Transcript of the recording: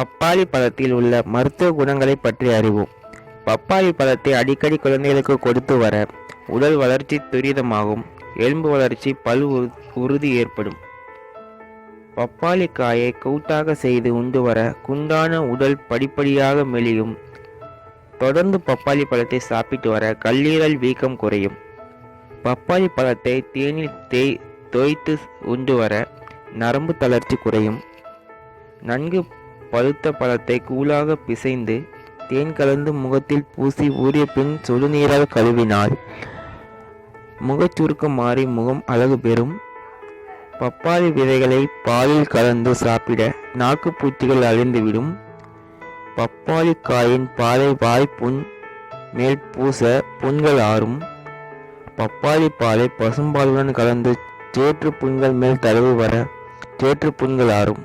பப்பாளி பழத்தில் உள்ள மருத்துவ குணங்களை பற்றி அறிவோம். பப்பாளி பழத்தை அடிக்கடி குழந்தைகளுக்கு கொடுத்து வர உடல் வளர்ச்சி துரிதமாகும். எலும்பு வளர்ச்சி பல் உறுதி ஏற்படும். பப்பாளி காயை கூட்டாக செய்து உண்டு வர குண்டான உடல் படிப்படியாக மெலியும். தொடர்ந்து பப்பாளி பழத்தை சாப்பிட்டு வர கல்லீரல் வீக்கம் குறையும். பப்பாளி பழத்தை தேனில் தேய் தோய்த்து உண்டு வர நரம்பு தளர்ச்சி குறையும். நன்கு பழுத்த பழத்தை கூழாக பிசைந்து தேன் கலந்து முகத்தில் பூசி ஊறிய பின் சுடுநீரால் கழுவினால் முகச்சுருக்கம் மாறி முகம் அழகு பெறும். பப்பாளி விதைகளை பாலில் கலந்து சாப்பிட நாக்குப்பூச்சிகள் அழிந்துவிடும். பப்பாளி காயின் பாலை வாய்ப்புண் மேல் பூச புண்கள் ஆறும். பப்பாளி பாலை பசும்பாலுடன் கலந்து சேற்று புண்கள் மேல் தழுவு வர சேற்று புண்கள் ஆறும்.